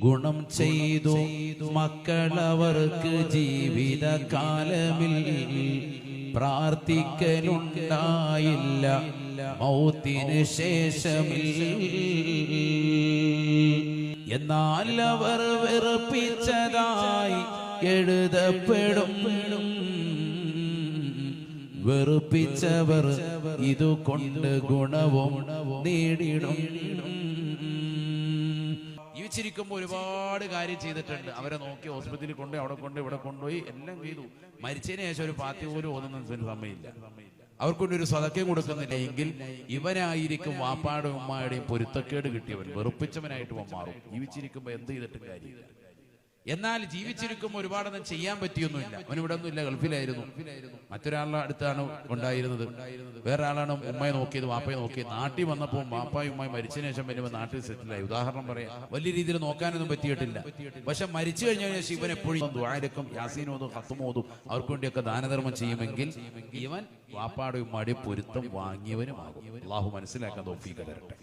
ഗുണം ചെയ്തു. മക്കളവർക്ക് ജീവിതകാലമിൽ പ്രാർത്ഥിക്കലുണ്ടായില്ല. മൗത്തിന് ശേഷമിൽ എന്നാൽ അവർ വെറുപ്പിച്ചതായി എഴുതപ്പെടും. വെറുപ്പിച്ചവർ ഇതുകൊണ്ട് ഗുണവും നേടിടും. ജീവിച്ചിരിക്കുമ്പോൾ ഒരുപാട് കാര്യം ചെയ്തിട്ടുണ്ട്. അവരെ നോക്കി ഹോസ്പിറ്റലിൽ കൊണ്ട് അവിടെ കൊണ്ട് ഇവിടെ കൊണ്ടുപോയി എല്ലാം ചെയ്തു. മരിച്ചതിന് ശേഷം ഒരു പാത്തി പോലും ഓതുന്ന സമയമില്ല. അവർക്കൊണ്ട് ഒരു സതക്കം കൊടുക്കുന്നില്ല. എങ്കിൽ ഇവനായിരിക്കും വാപ്പാടും ഉമ്മായുടെയും പൊരുത്തക്കേട് കിട്ടിയവൻ. വെറുപ്പിച്ചവനായിട്ട് മാറും. ജീവിച്ചിരിക്കുമ്പോൾ എന്ത് ചെയ്തിട്ടും കാര്യമില്ല. എന്നാൽ ജീവിച്ചിരിക്കുമ്പോൾ ഒരുപാടൊന്നും ചെയ്യാൻ പറ്റിയൊന്നുമില്ല. അവനിവിടെ ഒന്നുമില്ല ഗൾഫിലായിരുന്നു. മറ്റൊരാളുടെ അടുത്താണ് ഉണ്ടായിരുന്നത്. വേറെ ആളാണ് ഉമ്മയെ നോക്കിയത് വാപ്പയെ നോക്കിയത്. നാട്ടിൽ വന്നപ്പോൾ വാപ്പായും ഉമ്മയും മരിച്ചതിന് ശേഷം വരുമ്പോൾ നാട്ടിൽ സെറ്റിലായി ഉദാഹരണം പറയാം. വലിയ രീതിയിൽ നോക്കാനൊന്നും പറ്റിയിട്ടില്ല. പക്ഷെ മരിച്ചു കഴിഞ്ഞതിന് ശേഷം ഇവൻ എപ്പോഴും ദ്വാരക്കും യാസീനോതും ഹത്തുമോതും അവർക്ക് വേണ്ടിയൊക്കെ ദാനധർമ്മം ചെയ്യുമെങ്കിൽ ഇവൻ വാപ്പാടും ഉമ്മാടെയും പൊരുത്തം വാങ്ങിയവനുമാകും. അള്ളാഹു മനസ്സിലാക്കാൻ തോഫീക്ക് തരട്ടെ.